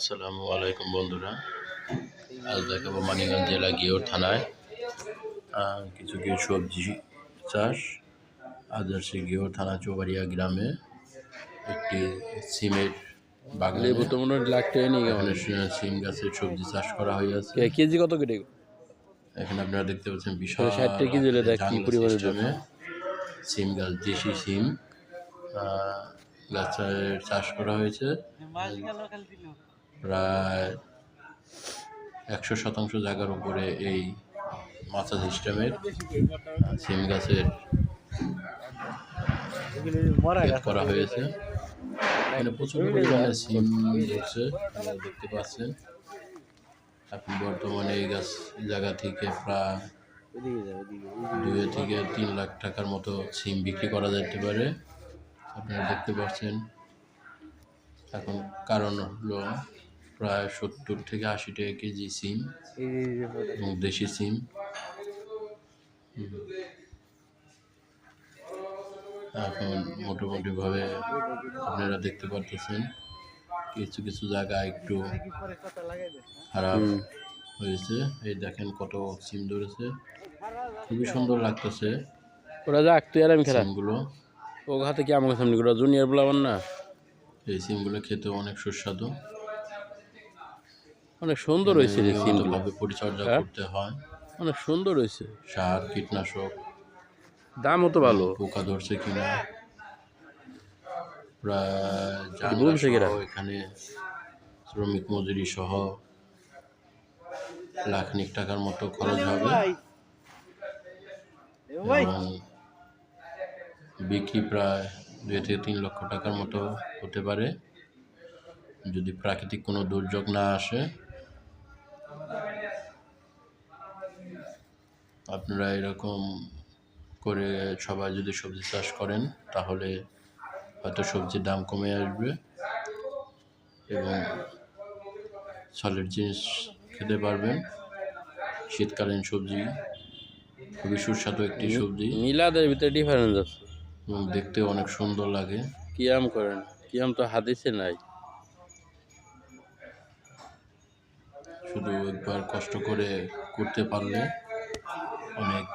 আসসালামু আলাইকুম বন্ধুরা। আজ দেখাবো মানিগঞ্জ জেলা গিওর থানায়। কিছু কিছু সবজি চাষ। আছে গিওর থানা চৌবাড়িয়া গ্রামে। একটি সিমের বাগানে। লেবু তো মনে হয় এখানে। সিম গাছের সবজি চাষ করা হয়েছে কেজি কত কেটে এখানে আপনারা দেখতে পাচ্ছেন বিশাল তাহলে 60 টাকা কেজি কি পরিমাণের system সিম গাছ দেশি সিম। গাছের চাষ করা হয়েছে। প্রায় একশো শতাংশ জায়গার উপরে এই মাছা সিস্টেমের, সিম গাছের করা হয়েছে। এখানে প্রচুর পরিমাণে সিম ধরছে দেখতে পাচ্ছেন। আপনি বর্তমানে এই গাছ জায়গা থেকে প্রায় দুই থেকে তিন লাখ টাকার মতো সিম বিক্রি করা যেতে পারে। আপনারা দেখতে পাচ্ছেন। এখন কারণ হলো প্রায় সত্তর থেকে আশি টাকা কেজি সিম এবং দেশি সিম। এখন মোটামুটিভাবে আপনারা দেখতে পারতেছেন কিছু কিছু জায়গা একটু খারাপ হয়েছে। এই দেখেন কত সিম ধরেছে। খুবই সুন্দর লাগতেছে ওরা যাক তুই আর আমি খেলা সিমগুলো। ও হাতে কি আমার সামনে জুনিয়র বলাবার না? এই সিমগুলো খেতে অনেক সুস্বাদু। অনেক সুন্দর হয়েছে রে সিমগুলো। পরিচর্যা হ্যাঁ? করতে হয়। অনেক সুন্দর হয়েছে। সার কীটনাশক। দামও তো ভালো। পোকা ধরছে কিনা? প্রায় এখানে শ্রমিক মজুরি সহ লাখনিক টাকার মতো খরচ হবে। এবং বিক্রি প্রায় দুই থেকে তিন লক্ষ টাকার মতো হতে পারে। যদি প্রাকৃতিক কোনো দুর্যোগ না আসে আপনারা এরকম করে সবাই যদি সবজি চাষ করেন তাহলে হয়তো সবজির দাম কমে আসবে এবং সলিড জিনিস খেতে পারবেন। শীতকালীন সবজি খুবই সুস্বাদু একটি সবজি। মিলাদের ভিতরে ডিফারেন্স আছে। এবং দেখতে অনেক সুন্দর লাগে। কিয়াম করেন? কিয়াম তো হাদিসে নাই। শুধু একবার কষ্ট করে করতে পারলে অনেক